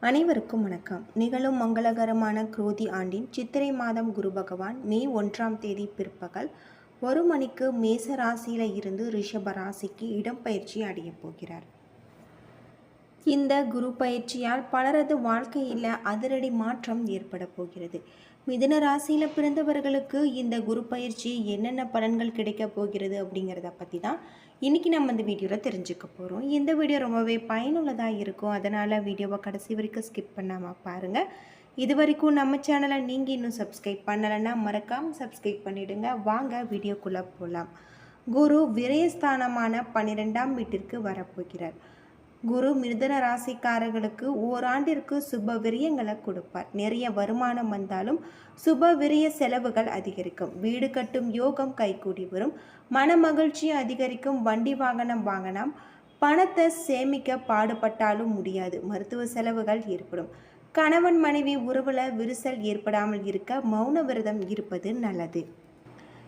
அனைவருக்கும் வணக்கம். நிகழும் மங்களகரமான குரோதி ஆண்டின் சித்திரை மாதம் குரு பகவான் மே ஒன்றாம் தேதி பிற்பகல் ஒரு மணிக்கு மேச ராசியில இருந்து ரிஷப ராசிக்கு இடம்பெயர்ச்சி அடையப் போகிறார். இந்த குரு பயிற்சியால் பலரது வாழ்க்கையில் அதிரடி மாற்றம் ஏற்பட போகிறது. மிதுன ராசியில் பிறந்தவர்களுக்கு இந்த குரு பயிற்சி என்னென்ன பலன்கள் கிடைக்க போகிறது அப்படிங்கிறத பற்றி தான் இன்றைக்கி நம்ம இந்த வீடியோவில் தெரிஞ்சுக்க போகிறோம் இந்த வீடியோ ரொம்பவே பயனுள்ளதாக இருக்கும். அதனால் வீடியோவை கடைசி வரைக்கும் ஸ்கிப் பண்ணாமல் பாருங்கள் இது வரைக்கும் நம்ம சேனலை நீங்கள் இன்னும் சப்ஸ்கிரைப் பண்ணலைன்னா மறக்காமல் சப்ஸ்கிரைப் பண்ணிவிடுங்க வாங்க வீடியோக்குள்ளே போகலாம் குரு விரயஸ்தானமான பன்னிரெண்டாம் வீட்டிற்கு வரப்போகிறார். குரு மிருதன ராசிக்காரர்களுக்கு ஓராண்டிற்கு சுப விரியங்களை கொடுப்பார். நிறைய வருமானம் வந்தாலும் சுப விரிய செலவுகள் அதிகரிக்கும். வீடு கட்டும் யோகம் கைகூடி வரும். மன மகிழ்ச்சி அதிகரிக்கும். வண்டி வாகனம் வாங்கலாம். பணத்தை சேமிக்க பாடுபட்டாலும் முடியாது. மருத்துவ செலவுகள் ஏற்படும். கணவன் மனைவி உறவுல விரிசல் ஏற்படாமல் இருக்க மௌன விரதம் இருப்பது நல்லது.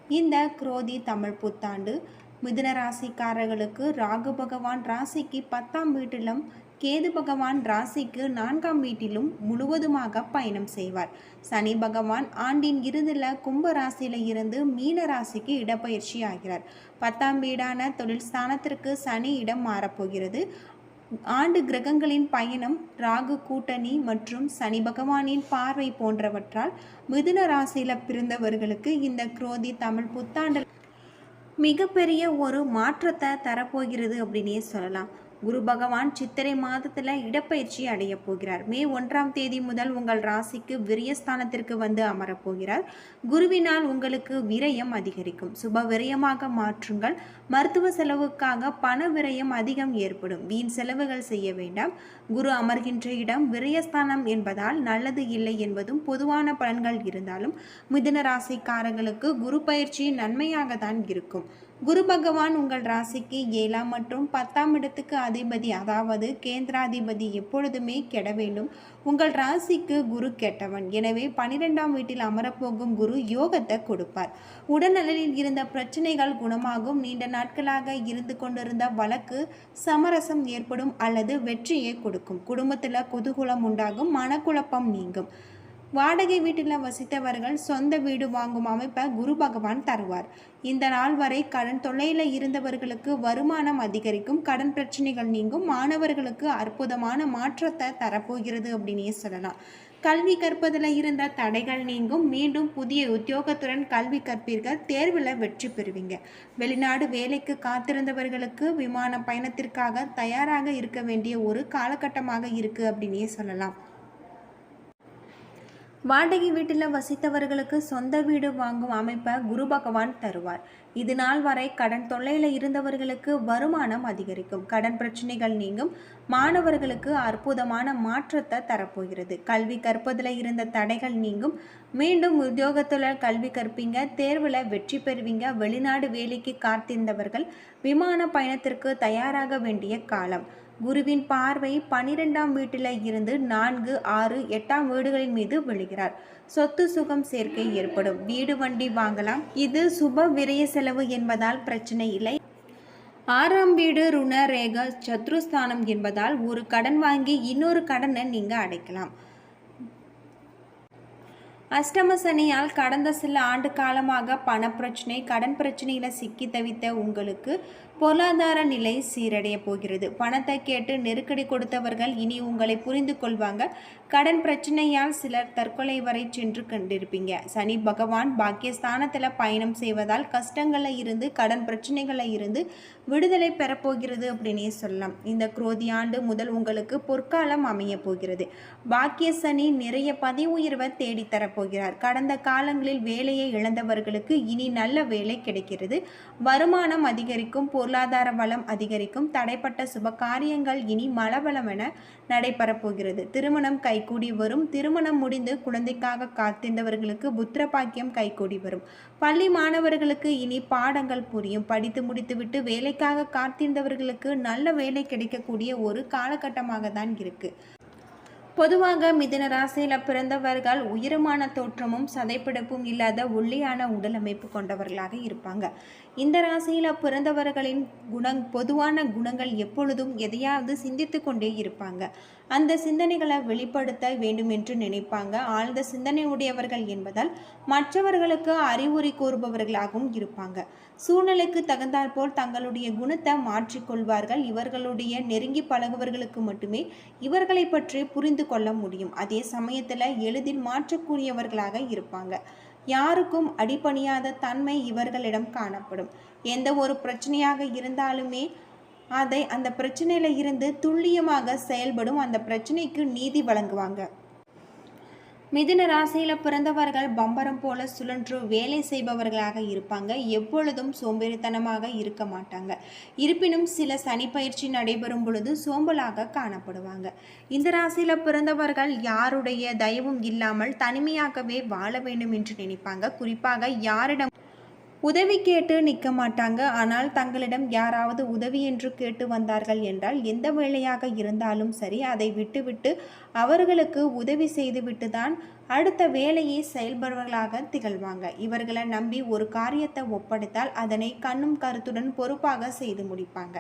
இந்த குரோதி தமிழ் புத்தாண்டு மிதுன ராசிக்காரர்களுக்கு ராகு பகவான் ராசிக்கு பத்தாம் வீட்டிலும் கேது பகவான் ராசிக்கு நான்காம் வீட்டிலும் முழுவதுமாக பயணம் செய்வார். சனி பகவான் ஆண்டின் இறுதியில் கும்ப ராசியில இருந்து மீன ராசிக்கு இடப்பெயர்ச்சி ஆகிறார். பத்தாம் வீடான தொழில் ஸ்தானத்திற்கு சனி இடம் மாறப்போகிறது. ஆண்டு கிரகங்களின் பயணம் ராகு கூட்டணி மற்றும் சனி பகவானின் பார்வை போன்றவற்றால் மிதுன ராசியில பிறந்தவர்களுக்கு இந்த குரோதி தமிழ் புத்தாண்டு மிகப்பெரிய ஒரு மாற்றத்தை தரப்போகிறது அப்படின்னே சொல்லலாம். குரு பகவான் சித்திரை மாதத்தில் இடப்பயிற்சி அடைய போகிறார். மே ஒன்றாம் தேதி முதல் உங்கள் ராசிக்கு விரயஸ்தானத்திற்கு வந்து அமரப்போகிறார் குருவினால் உங்களுக்கு விரயம் அதிகரிக்கும். சுப விரயமாக மாற்றுங்கள். மருத்துவ செலவுக்காக பண விரயம் அதிகம் ஏற்படும். வீண் செலவுகள் செய்ய வேண்டாம். குரு அமர்கின்ற இடம் விரயஸ்தானம் என்பதால் நல்லது இல்லை என்பதும் பொதுவான பலன்கள் இருந்தாலும் மிதுன ராசிக்காரர்களுக்கு குரு பயிற்சி நன்மையாக தான் இருக்கும். குரு பகவான் உங்கள் ராசிக்கு ஏழாம் மற்றும் பத்தாம் இடத்துக்கு அதிபதி அதாவது கேந்திராதிபதி எப்பொழுதுமே கெட வேண்டும். உங்கள் ராசிக்கு குரு கெட்டவன். எனவே பனிரெண்டாம் வீட்டில் அமரப்போகும் குரு யோகத்தை கொடுப்பார். உடல்நலனில் இருந்த பிரச்சனைகள் குணமாகும். நீண்ட நாட்களாக இருந்து கொண்டிருந்த வழக்கு சமரசம் ஏற்படும் அல்லது வெற்றியை கொடுக்கும். குடும்பத்தில் குதூகுலம் உண்டாகும். மனக்குழப்பம் நீங்கும். வாடகை வீட்டில் வசித்தவர்கள் சொந்த வீடு வாங்கும் அமைப்பை குரு பகவான் தருவார். இந்த நாள் வரை கடன் தொல்லையில் இருந்தவர்களுக்கு வருமானம் அதிகரிக்கும் கடன் பிரச்சனைகள் நீங்கும் மாணவர்களுக்கு அற்புதமான மாற்றத்தை தரப்போகிறது அப்படின்னே சொல்லலாம். கல்வி கற்பதில் இருந்த தடைகள் நீங்கும். மீண்டும் புதிய உத்தியோகத்துடன் கல்வி கற்பீர்கள் தேர்வில் வெற்றி பெறுவீங்க. வெளிநாடு வேலைக்கு காத்திருந்தவர்களுக்கு விமான பயணத்திற்காக தயாராக இருக்க வேண்டிய ஒரு காலகட்டமாக இருக்குது அப்படின்னே சொல்லலாம். வாடகை வீட்டில் வசித்தவர்களுக்கு சொந்த வீடு வாங்கும் அமைப்பை குரு பகவான் தருவார். இது நாள் வரை கடன் தொல்லையில் இருந்தவர்களுக்கு வருமானம் அதிகரிக்கும். கடன் பிரச்சனைகள் நீங்கும். மாணவர்களுக்கு அற்புதமான மாற்றத்தை தரப்போகிறது. கல்வி கற்பதில் இருந்த தடைகள் நீங்கும். மீண்டும் உத்தியோகத்தில் கல்வி கற்பீங்க தேர்வில் வெற்றி பெறுவீங்க. வெளிநாடு வேலைக்கு காத்திருந்தவர்கள் விமான பயணத்திற்கு தயாராக வேண்டிய காலம். குருவின் பார்வை பனிரெண்டாம் வீட்டில் இருந்து நான்கு ஆறு எட்டாம் வீடுகளின் மீது விழுகிறார். சொத்து சுகம் சேர்க்கை ஏற்படும். வீடு வண்டி வாங்கலாம். இது சுப விரய செலவு என்பதால் பிரச்சனை இல்லை. ஆறாம் வீடு ருண ரேக சத்ருஸ்தானம் என்பதால் ஒரு கடன் வாங்கி இன்னொரு கடனை நீங்கள் அடைக்கலாம். அஷ்டம சனியால் கடந்த சில ஆண்டு காலமாக பணப்பிரச்சனை கடன் பிரச்சனையில் சிக்கி தவித்த உங்களுக்கு பொருளாதார நிலை சீரடைய போகிறது. பணத்தை கேட்டு நெருக்கடி கொடுத்தவர்கள் இனி உங்களை புரிந்து கொள்வாங்க. கடன் பிரச்சனையால் சிலர் தற்கொலை வரை சென்று கண்டிருப்பீங்க. சனி பகவான் பாக்கியஸ்தானத்தில் பயணம் செய்வதால் கஷ்டங்களில் இருந்து கடன் பிரச்சனைகளில் இருந்து விடுதலை பெறப்போகிறது அப்படின்னே சொல்லலாம். இந்த குரோதி ஆண்டு முதல் உங்களுக்கு பொற்காலம் அமைய போகிறது. பாக்கிய சனி நிறைய பதவி உயர்வை தேடித்தரப்போகிறார் போகிறார் கடந்த காலங்களில் வேலையை இழந்தவர்களுக்கு இனி நல்ல வேலை கிடைக்கிறது. வருமானம் அதிகரிக்கும் பொருளாதார வளம் அதிகரிக்கும். தடைப்பட்ட சுப காரியங்கள் இனி மலபலமென நடைபெறப் போகிறது திருமணம் கைகூடி வரும். திருமணம் முடிந்து குழந்தைக்காக காத்திருந்தவர்களுக்கு புத்திர பாக்கியம் கைகூடி வரும். பள்ளி மாணவர்களுக்கு இனி பாடங்கள் புரியும். படித்து முடித்துவிட்டு வேலைக்காக காத்திருந்தவர்களுக்கு நல்ல வேலை கிடைக்கக்கூடிய ஒரு காலகட்டமாக தான் இருக்கு. பொதுவாக மிதுன ராசியில் பிறந்தவர்கள் உயரமான தோற்றமும் சதைப்பிடிப்பும் இல்லாத ஒல்லியான உடல் அமைப்பு கொண்டவர்களாக இருப்பாங்க. இந்த ராசியில் பிறந்தவர்களின் குணங் பொதுவான குணங்கள் எப்பொழுதும் எதையாவது சிந்தித்து கொண்டே இருப்பாங்க. அந்த சிந்தனைகளை வெளிப்படுத்த வேண்டும் என்று நினைப்பாங்க. ஆழ்ந்த சிந்தனை உடையவர்கள் என்பதால் மற்றவர்களுக்கு அறிவுரை கூறுபவர்களாகவும் இருப்பாங்க. சூழ்நிலைக்கு தகுந்தாற்போல் தங்களுடைய குணத்தை மாற்றிக்கொள்வார்கள் இவர்களுடைய நெருங்கி பழகுவர்களுக்கு மட்டுமே இவர்களை பற்றி புரிந்து கொள்ள முடியும். அதே சமயத்தில் எளிதில் மாற்றக்கூடியவர்களாக இருப்பாங்க. யாருக்கும் அடிபணியாத தன்மை இவர்களிடம் காணப்படும். எந்த ஒரு பிரச்சனையாக இருந்தாலுமே அதை அந்த பிரச்சனையில இருந்து துல்லியமாக செயல்படும் அந்த பிரச்சனைக்கு நீதி வழங்குவாங்க. மிதுன ராசியில் பிறந்தவர்கள் பம்பரம் போல சுழன்று வேலை செய்பவர்களாக இருப்பாங்க. எப்பொழுதும் சோம்பேறித்தனமாக இருக்க மாட்டாங்க. இருப்பினும் சில சனி பயிற்சி நடைபெறும் பொழுது சோம்பலாக காணப்படுவாங்க. இந்த ராசியில் பிறந்தவர்கள் யாருடைய தயவும் இல்லாமல் தனிமையாகவே வாழ வேண்டும் என்று நினைப்பாங்க. குறிப்பாக யாரிடம் உதவி கேட்டு நிற்க மாட்டாங்க. ஆனால் தங்களிடம் யாராவது உதவி என்று கேட்டு வந்தார்கள் என்றால் எந்த வேலையாக இருந்தாலும் சரி அதை விட்டுவிட்டு அவர்களுக்கு உதவி செய்துவிட்டு தான் அடுத்த வேலையை செயல்பவர்களாக திகழ்வாங்க. இவர்களை நம்பி ஒரு காரியத்தை ஒப்படைத்தால் அதனை கண்ணும் கருத்துடன் பொறுப்பாக செய்து முடிப்பாங்க.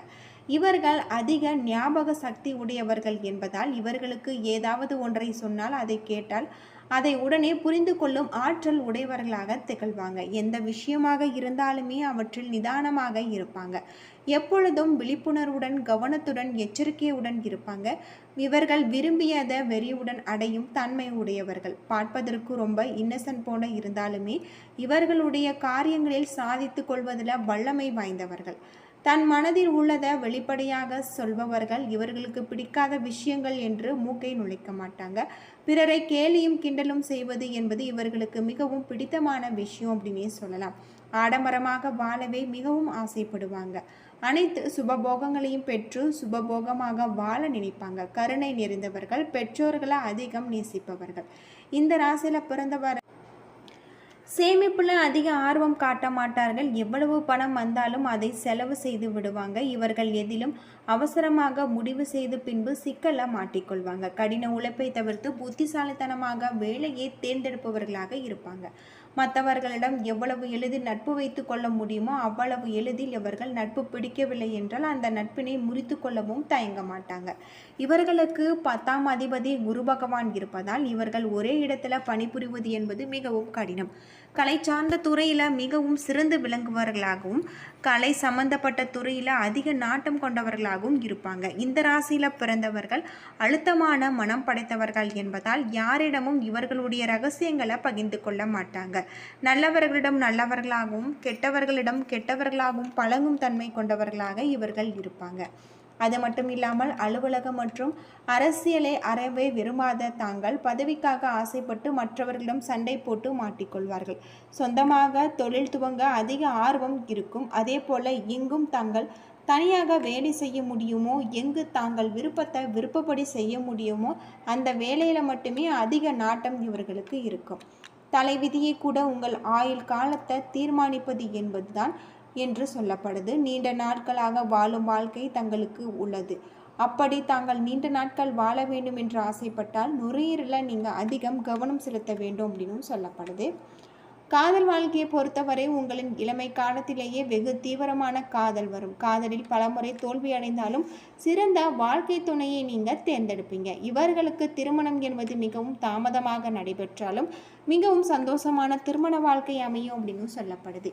இவர்கள் அதிக ஞாபக சக்தி உடையவர்கள் என்பதால் இவர்களுக்கு ஏதாவது ஒன்றை சொன்னால் அதை கேட்டால் அதை உடனே புரிந்து கொள்ளும் ஆற்றல் உடையவர்களாக திகழ்வாங்க. எந்த விஷயமாக இருந்தாலுமே அவற்றில் நிதானமாக இருப்பாங்க. எப்பொழுதும் விழிப்புணர்வுடன் கவனத்துடன் எச்சரிக்கையுடன் இருப்பாங்க. இவர்கள் விரும்பியதை வெறியுடன் அடையும் தன்மை உடையவர்கள். பார்ப்பதற்கு ரொம்ப இன்னசென்ட் போல இருந்தாலுமே இவர்களுடைய காரியங்களில் சாதித்து கொள்வதில் வல்லமை வாய்ந்தவர்கள். தன் மனதில் உள்ளதை வெளிப்படையாக சொல்பவர்கள் இவர்களுக்கு பிடிக்காத விஷயங்கள் என்று மூக்கை நுழைக்க மாட்டாங்க. பிறரை கேலியும் கிண்டலும் செய்வது என்பது இவர்களுக்கு மிகவும் பிடித்தமான விஷயம் அப்படின்னே சொல்லலாம். ஆடம்பரமாக வாழவே மிகவும் ஆசைப்படுவாங்க. அனைத்து சுபபோகங்களையும் பெற்று சுபபோகமாக வாழ நினைப்பாங்க. கருணை நிறைந்தவர்கள் பெற்றோர்களை அதிகம் நேசிப்பவர்கள். இந்த ராசியில் பிறந்தவர் சேமிப்பில் அதிக ஆர்வம் காட்ட மாட்டார்கள். எவ்வளவு பணம் வந்தாலும் அதை செலவு செய்து விடுவாங்க. இவர்கள் எதிலும் அவசரமாக முடிவு செய்து பின்பு சிக்கல மாட்டிக்கொள்வாங்க. கடின உழைப்பை தவிர்த்து புத்திசாலித்தனமாக வேலையை தேர்ந்தெடுப்பவர்களாக இருப்பாங்க. மற்றவர்களிடம் எவ்வளவு எளிதில் நட்பு வைத்து கொள்ள முடியுமோ அவ்வளவு எளிதில் இவர்கள் நட்பு பிடிக்கவில்லை என்றால் அந்த நட்பினை முறித்து கொள்ளவும் தயங்க மாட்டாங்க. இவர்களுக்கு பத்தாம் அதிபதி குரு பகவான் இருப்பதால் இவர்கள் ஒரே இடத்துல பணிபுரிவது என்பது மிகவும் கடினம். கலை சார்ந்த துறையில் மிகவும் சிறந்து விளங்குபவர்களாகவும் கலை சம்பந்தப்பட்ட துறையில் அதிக நாட்டம் கொண்டவர்களாகவும் இருப்பாங்க. இந்த ராசியில் பிறந்தவர்கள் அழுத்தமான மனம் படைத்தவர்கள் என்பதால் யாரிடமும் இவர்களுடைய ரகசியங்களை பகிர்ந்து கொள்ள மாட்டாங்க. நல்லவர்களிடம் நல்லவர்களாகவும் கெட்டவர்களிடம் கெட்டவர்களாகவும் பழங்கும் தன்மை கொண்டவர்களாக இவர்கள் இருப்பாங்க. அது மட்டும் இல்லாமல் அலுவலகம் மற்றும் அரசியலை அறவே விரும்பாத தாங்கள் பதவிக்காக ஆசைப்பட்டு மற்றவர்களிடம் சண்டை போட்டு மாட்டிக்கொள்வார்கள். சொந்தமாக தொழில் துவங்க அதிக ஆர்வம் இருக்கும். அதே போல எங்கும் தாங்கள் தனியாக வேலை செய்ய முடியுமோ எங்கு தாங்கள் விருப்பத்தை விருப்பப்படி செய்ய முடியுமோ அந்த வேலையில் மட்டுமே அதிக நாட்டம் இவர்களுக்கு இருக்கும். தலைவிதியை கூட உங்கள் ஆயுள் காலத்தை தீர்மானிப்பது என்பதுதான் என்று சொல்லப்படுது. நீண்ட நாட்களாக வாழும் வாழ்க்கை தங்களுக்கு உள்ளது. அப்படி தாங்கள் நீண்ட நாட்கள் வாழ வேண்டும் என்று ஆசைப்பட்டால் நுரையீரலில் நீங்கள் அதிகம் கவனம் செலுத்த வேண்டும் அப்படின்னு சொல்லப்படுது. காதல் வாழ்க்கையை பொறுத்தவரை உங்களின் இளமை காலத்திலேயே வெகு தீவிரமான காதல் வரும். காதலில் பலமுறை தோல்வி அடைந்தாலும் சிறந்த வாழ்க்கை துணையை நீங்கள் தேர்ந்தெடுப்பீங்க. இவர்களுக்கு திருமணம் என்பது மிகவும் தாமதமாக நடைபெற்றாலும் மிகவும் சந்தோஷமான திருமண வாழ்க்கை அமையும் அப்படின்னு சொல்லப்படுது.